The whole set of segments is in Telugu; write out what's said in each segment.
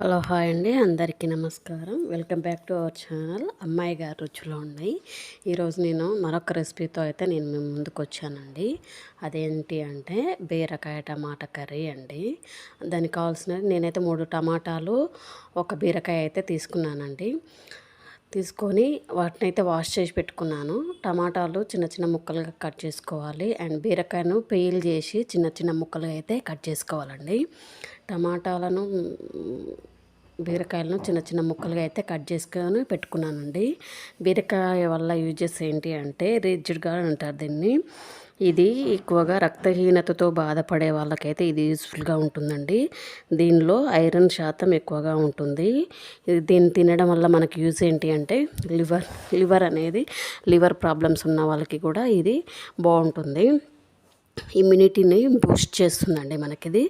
హలో హాయ్ అండి అందరికీ నమస్కారం. Welcome back to our channel. అమ్మాయి గారు రుచులు ఉన్నాయి. ఈరోజు నేను మరొక రెసిపీతో అయితే నేను మీ ముందుకు వచ్చానండి. అదేంటి అంటే బీరకాయ టమాటా కర్రీ అండి. దానికి కావాల్సిన నేనైతే మూడు టమాటాలు ఒక బీరకాయ అయితే తీసుకున్నానండి. తీసుకొని వాటిని అయితే వాష్ చేసి పెట్టుకున్నాను. టమాటాలు చిన్న చిన్న ముక్కలుగా కట్ చేసుకోవాలి. అండ్ బీరకాయను పేల్ చేసి చిన్న చిన్న ముక్కలుగా అయితే కట్ చేసుకోవాలండి. టమాటాలను బీరకాయలను చిన్న చిన్న ముక్కలుగా అయితే కట్ చేసుకొని పెట్టుకున్నానండి. బీరకాయ వల్ల యూజెస్ ఏంటి అంటే రిజిడ్గా అంటారు దీన్ని. ఇది ఎక్కువగా రక్తహీనతతో బాధపడే వాళ్ళకైతే ఇది యూస్ఫుల్గా ఉంటుందండి. దీనిలో ఐరన్ శాతం ఎక్కువగా ఉంటుంది. ఇది దీన్ని తినడం వల్ల మనకి యూజ్ ఏంటి అంటే లివర్ లివర్ అనేది లివర్ ప్రాబ్లమ్స్ ఉన్న వాళ్ళకి కూడా ఇది బాగుంటుంది. ఇమ్యూనిటీని బూస్ట్ చేస్తుందండి మనకిది.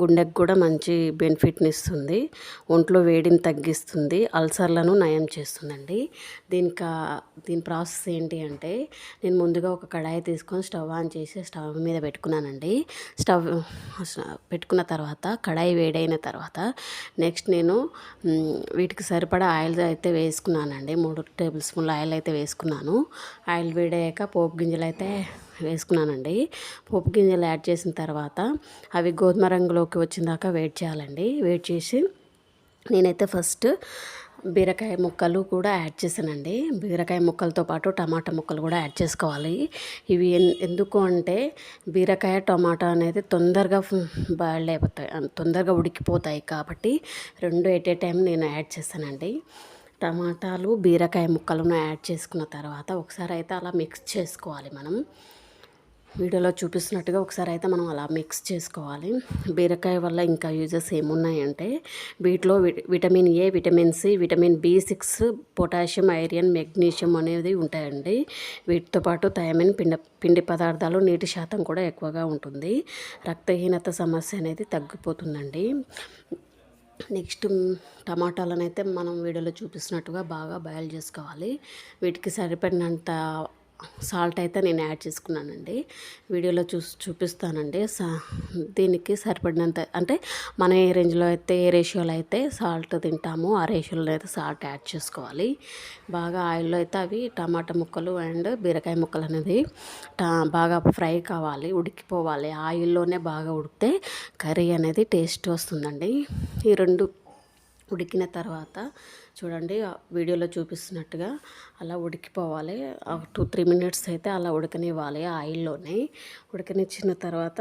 గుండెకు కూడా మంచి బెనిఫిట్ని ఇస్తుంది ఒంట్లో వేడిని తగ్గిస్తుంది. అల్సర్లను నయం చేస్తుందండి. దీనికి దీని ప్రాసెస్ ఏంటి అంటే నేను ముందుగా ఒక కడాయి తీసుకొని స్టవ్ ఆన్ చేసి స్టవ్ మీద పెట్టుకున్నానండి. స్టవ్ పెట్టుకున్న తర్వాత కడాయి వేడైన తర్వాత నెక్స్ట్ నేను వీటికి సరిపడా ఆయిల్ అయితే వేసుకున్నానండి. మూడు టేబుల్ స్పూన్ల ఆయిల్ అయితే వేసుకున్నాను. ఆయిల్ వేడయ్యాక పోపు గింజలు అయితే వేసుకున్నానండి. పోపు గింజలు యాడ్ చేసిన తర్వాత అవి గోధుమ రంగులోకి వచ్చిన దాకా వెయిట్ చేయాలండి. వెయిట్ చేసి నేనైతే ఫస్ట్ బీరకాయ ముక్కలు కూడా యాడ్ చేశానండి. బీరకాయ ముక్కలతో పాటు టమాటా ముక్కలు కూడా యాడ్ చేసుకోవాలి. ఇవి ఎందుకు అంటే బీరకాయ టమాటా అనేది తొందరగా బాయిల్డ్ అయిపోతాయి. తొందరగా ఉడికిపోతాయి కాబట్టి రెండు ఎట్ ఏ టైం నేను యాడ్ చేశానండి. టమాటాలు బీరకాయ ముక్కలను యాడ్ చేసుకున్న తర్వాత ఒకసారి అయితే అలా మిక్స్ చేసుకోవాలి మనం. వీడియోలో చూపిస్తున్నట్టుగా ఒకసారి అయితే మనం అలా మిక్స్ చేసుకోవాలి. బీరకాయ వల్ల ఇంకా యూజెస్ ఏమున్నాయంటే వీటిలో vitamin A vitamin C vitamin B six potassium iron magnesium అనేది ఉంటాయండి. వీటితో పాటు థైమిన్ పిండి పిండి పదార్థాలు నీటి శాతం కూడా ఎక్కువగా ఉంటుంది. రక్తహీనత సమస్య అనేది తగ్గిపోతుందండి. నెక్స్ట్ టమాటాలను అయితే మనం వీడియోలో చూపిస్తున్నట్టుగా బాగా బాయిల్ చేసుకోవాలి. వీటికి సరిపడినంత సాల్ట్ అయితే నేను యాడ్ చేసుకున్నానండి. వీడియోలో చూ చూపిస్తానండి. సా దీనికి సరిపడినంత అంటే మన ఏ రేంజ్లో అయితే ఏ రేషియోలో అయితే సాల్ట్ తింటామో ఆ రేషియోలో అయితే సాల్ట్ యాడ్ చేసుకోవాలి. బాగా ఆయిల్లో అయితే అవి టమాటా ముక్కలు అండ్ బీరకాయ ముక్కలు అనేది బాగా ఫ్రై కావాలి ఉడికిపోవాలి. ఆయిల్లోనే బాగా ఉడికితే కర్రీ అనేది టేస్ట్ వస్తుందండి. ఈ రెండు ఉడికిన తర్వాత చూడండి వీడియోలో చూపిస్తున్నట్టుగా అలా ఉడికిపోవాలి. టూ త్రీ మినిట్స్ అయితే అలా ఉడకనివ్వాలి ఆయిల్లోనే. ఉడకనిచ్చిన తర్వాత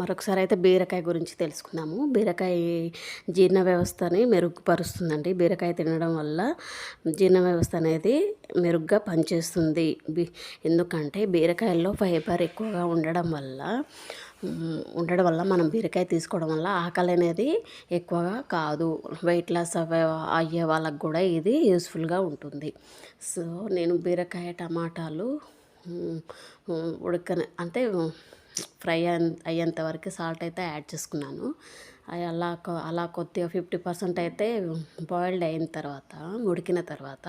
మరొకసారి అయితే బీరకాయ గురించి తెలుసుకుందాము. బీరకాయ జీర్ణ వ్యవస్థని మెరుగుపరుస్తుందండి. బీరకాయ తినడం వల్ల జీర్ణ వ్యవస్థ అనేది మెరుగ్గా పనిచేస్తుంది. ఎందుకంటే బీరకాయల్లో ఫైబర్ ఎక్కువగా ఉండడం వల్ల ఉండడం వల్ల మనం బీరకాయ తీసుకోవడం వల్ల ఆకలి అనేది ఎక్కువగా కాదు. వెయిట్ లాస్ అయ్యే వాళ్ళకు కూడా ఇది యూస్ఫుల్గా ఉంటుంది. సో నేను బీరకాయ టమాటాలు ఉడకని అంటే ఫ్రై అయ్యేంత వరకు సాల్ట్ అయితే యాడ్ చేసుకున్నాను. అలా అలా కొద్దిగా ఫిఫ్టీ పర్సెంట్ అయితే బాయిల్డ్ అయిన తర్వాత ఉడికిన తర్వాత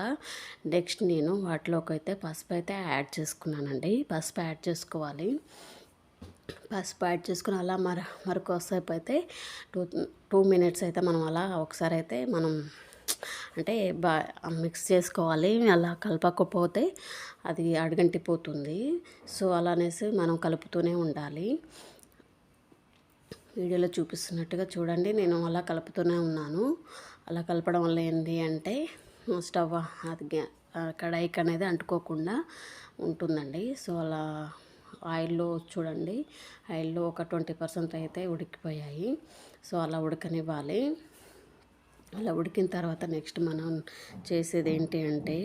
నెక్స్ట్ నేను వాటిలోకి అయితే పసుపు అయితే యాడ్ చేసుకున్నానండి. పసుపు యాడ్ చేసుకోవాలి. పసుపు యాడ్ చేసుకుని అలా మర మరొకసేపు అయితే టూ టూ మినిట్స్ అయితే మనం అలా ఒకసారి అయితే మనం అంటే బా మిక్స్ చేసుకోవాలి అలా కలపకపోతే అది అడగంటిపోతుంది. సో అలా అనేసి మనం కలుపుతూనే ఉండాలి. వీడియోలో చూపిస్తున్నట్టుగా చూడండి. నేను అలా కలుపుతూనే ఉన్నాను. అలా కలపడం వల్ల ఏంటి అంటే స్టవ్ అది కడాయికి అనేది అంటుకోకుండా ఉంటుందండి. సో అలా ఆయిల్లో చూడండి. ఆయిల్లో ఒక ట్వంటీ పర్సెంట్ అయితే ఉడికిపోయాయి. సో అలా ఉడకనివ్వాలి. అలా ఉడికిన తర్వాత నెక్స్ట్ మనం చేసేది ఏంటి అంటే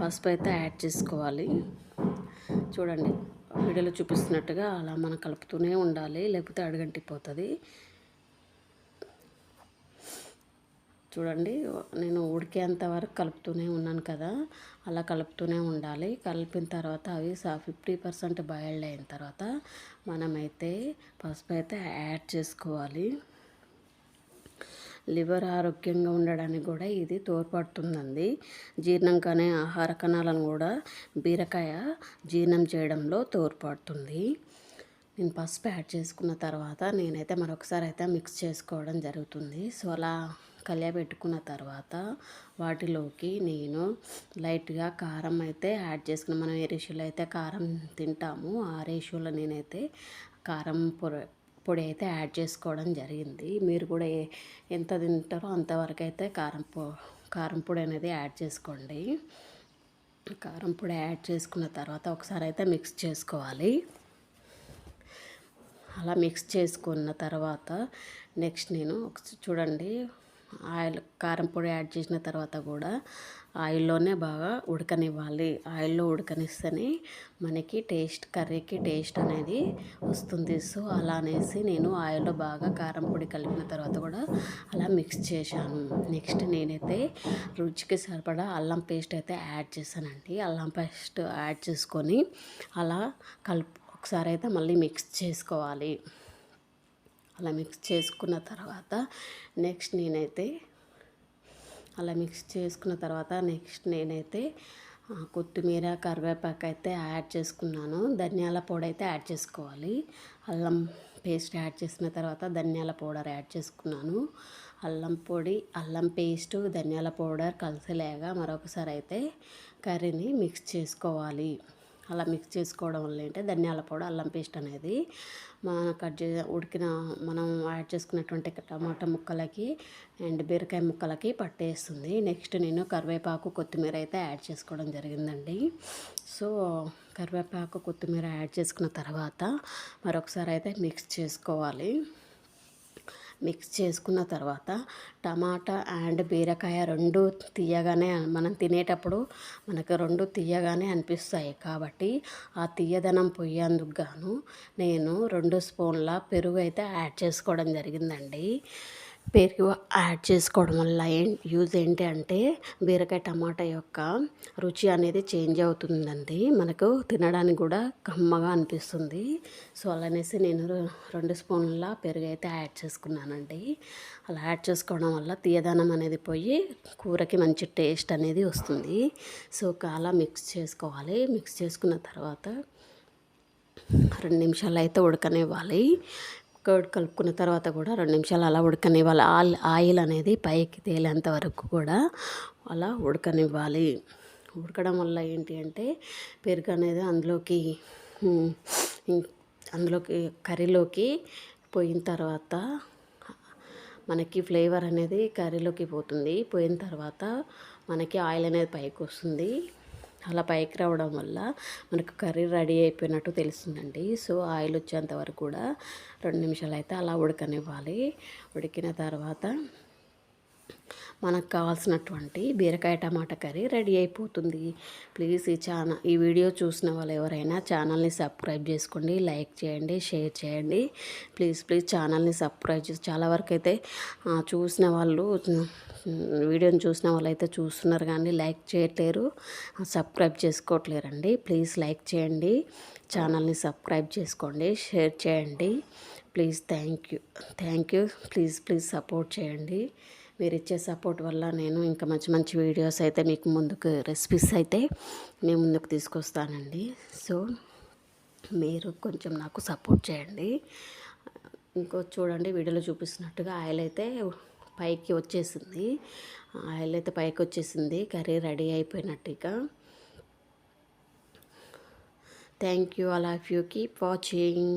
పసుపు అయితే యాడ్ చేసుకోవాలి. చూడండి వీడియోలో చూపిస్తున్నట్టుగా అలా మనం కలుపుతూనే ఉండాలి లేకపోతే అడుగంటిపోతుంది. చూడండి నేను ఉడికేంత వరకు కలుపుతూనే ఉన్నాను కదా అలా కలుపుతూనే ఉండాలి. కలిపిన తర్వాత అవి ఫిఫ్టీ పర్సెంట్ బాయిల్డ్ అయిన తర్వాత మనమైతే పసుపు అయితే యాడ్ చేసుకోవాలి. లివర్ ఆరోగ్యంగా ఉండడానికి కూడా ఇది తోడ్పడుతుందండి. జీర్ణం కానీ ఆహార కణాలను కూడా బీరకాయ జీర్ణం చేయడంలో తోడ్పడుతుంది. నేను పసుపు యాడ్ చేసుకున్న తర్వాత నేనైతే మరొకసారి అయితే మిక్స్ చేసుకోవడం జరుగుతుంది. సో అలా కలియబెట్టుకున్న తర్వాత వాటిలోకి నేను లైట్గా కారం అయితే యాడ్ చేసుకున్నాను. మనం ఏ రేషియోలో అయితే కారం తింటాము ఆ రేషియోలో నేనైతే కారం పొర పొడి అయితే యాడ్ చేసుకోవడం జరిగింది. మీరు కూడా ఎంత తింటారో అంతవరకు అయితే కారం పొ కారం పొడి అనేది యాడ్ చేసుకోండి. కారం పొడి యాడ్ చేసుకున్న తర్వాత ఒకసారి అయితే మిక్స్ చేసుకోవాలి. అలా మిక్స్ చేసుకున్న తర్వాత నెక్స్ట్ నేను చూడండి ఆయిల్ కారం పొడి యాడ్ చేసిన తర్వాత కూడా ఆయిల్లోనే బాగా ఉడకనివ్వాలి. ఆయిల్లో ఉడకనిస్తేనే మనకి టేస్ట్ కర్రీకి టేస్ట్ అనేది వస్తుంది. సో అలా అనేసి నేను ఆయిల్లో బాగా కారం పొడి కలిపిన తర్వాత కూడా అలా మిక్స్ చేశాను. నెక్స్ట్ నేనైతే రుచికి సరిపడా అల్లం పేస్ట్ అయితే యాడ్ చేశానండి. అల్లం పేస్ట్ యాడ్ చేసుకొని అలా కలుపు ఒకసారి అయితే మళ్ళీ మిక్స్ చేసుకోవాలి. అలా మిక్స్ చేసుకున్న తర్వాత నెక్స్ట్ నేనైతే అలా మిక్స్ చేసుకున్న తర్వాత నెక్స్ట్ నేనైతే కొత్తిమీర కరివేపాకు అయితే యాడ్ చేసుకున్నాను. ధనియాల పొడి అయితే యాడ్ చేసుకోవాలి. అల్లం పేస్ట్ యాడ్ చేసిన తర్వాత ధనియాల పౌడర్ యాడ్ చేసుకున్నాను. అల్లం పొడి అల్లం పేస్ట్ ధనియాల పౌడర్ కలిసిలేగా మరొకసారి అయితే కర్రీని మిక్స్ చేసుకోవాలి. అలా మిక్స్ చేసుకోవడం వల్ల ఏంటంటే ధనియాల పొడి అల్లం పేస్ట్ అనేది మన కట్ చే ఉడికిన మనం యాడ్ చేసుకున్నటువంటి టమాటా ముక్కలకి అండ్ బీరకాయ ముక్కలకి పట్టేస్తుంది. నెక్స్ట్ నేను కరివేపాకు కొత్తిమీర అయితే యాడ్ చేసుకోవడం జరిగిందండి. సో కరివేపాకు కొత్తిమీర యాడ్ చేసుకున్న తర్వాత మరొకసారి అయితే మిక్స్ చేసుకోవాలి. మిక్స్ చేసుకున్న తర్వాత టమాటా అండ్ బీరకాయ రెండు తీయగానే మనం తినేటప్పుడు మనకు రెండు తీయగానే అనిపిస్తాయి. కాబట్టి ఆ తీయదనం పోయేందుకు గాను నేను రెండు స్పూన్ల పెరుగు అయితే యాడ్ చేసుకోవడం జరిగిందండి. పెరుగు యాడ్ చేసుకోవడం వల్ల ఏం యూజ్ ఏంటి అంటే బీరకాయ టమాటా యొక్క రుచి అనేది చేంజ్ అవుతుందండి. మనకు తినడానికి కూడా కమ్మగా అనిపిస్తుంది. సో అలానేసి నేను రెండు స్పూన్ల పెరుగు అయితే యాడ్ చేసుకున్నానండి. అలా యాడ్ చేసుకోవడం వల్ల తీయదనం అనేది పోయి కూరకి మంచి టేస్ట్ అనేది వస్తుంది. సో అలా మిక్స్ చేసుకోవాలి. మిక్స్ చేసుకున్న తర్వాత రెండు నిమిషాలు అయితే ఉడకనివ్వాలి. కర్డ్ కలుపుకున్న తర్వాత కూడా రెండు నిమిషాలు అలా ఉడకనివ్వాలి. ఆయిల్ ఆయిల్ అనేది పైకి తేలేంత వరకు కూడా అలా ఉడకనివ్వాలి. ఉడకడం వల్ల ఏంటి అంటే పెరుగు అనేది అందులోకి అందులోకి కర్రీలోకి పోయిన తర్వాత మనకి ఫ్లేవర్ అనేది కర్రీలోకి పోతుంది. పోయిన తర్వాత మనకి ఆయిల్ అనేది పైకి వస్తుంది. అలా పైకి రావడం వల్ల మనకు కర్రీ రెడీ అయిపోయినట్టు తెలుస్తుందండి. సో ఆయిల్ వచ్చేంత వరకు కూడా రెండు నిమిషాలు అయితే అలా ఉడకనివ్వాలి. ఉడికిన తర్వాత మనకు కావాల్సినటువంటి బీరకాయ టమాటా కర్రీ రెడీ అయిపోతుంది. ప్లీజ్ ఈ ఛానల్ ఈ వీడియో చూసిన వాళ్ళు ఎవరైనా ఛానల్ని సబ్స్క్రైబ్ చేసుకోండి లైక్ చేయండి షేర్ చేయండి. ప్లీజ్ ప్లీజ్ ఛానల్ని సబ్స్క్రైబ్ చేసి చాలా వరకు అయితే చూసిన వాళ్ళు వీడియోని చూసిన వాళ్ళు అయితే చూస్తున్నారు కానీ లైక్ చేయట్లేరు సబ్స్క్రైబ్ చేసుకోవట్లేరండి. ప్లీజ్ లైక్ చేయండి ఛానల్ని సబ్స్క్రైబ్ చేసుకోండి షేర్ చేయండి. Please thank you thank you. Please please support చేయండి. మీరు ఇచ్చే సపోర్ట్ వల్ల నేను ఇంకా మంచి మంచి వీడియోస్ అయితే మీకు ముందుకు రెసిపీస్ అయితే నేను ముందుకు తీసుకొస్తానండి. సో మీరు కొంచెం నాకు సపోర్ట్ చేయండి. ఇంకో చూడండి వీడియోలో చూపిస్తున్నట్టుగా ఆయిల్ అయితే పైకి వచ్చేసింది. ఆయిల్ అయితే పైకి వచ్చేసింది. Curry ready అయిపోయినట్టుగా thank you all of you keep watching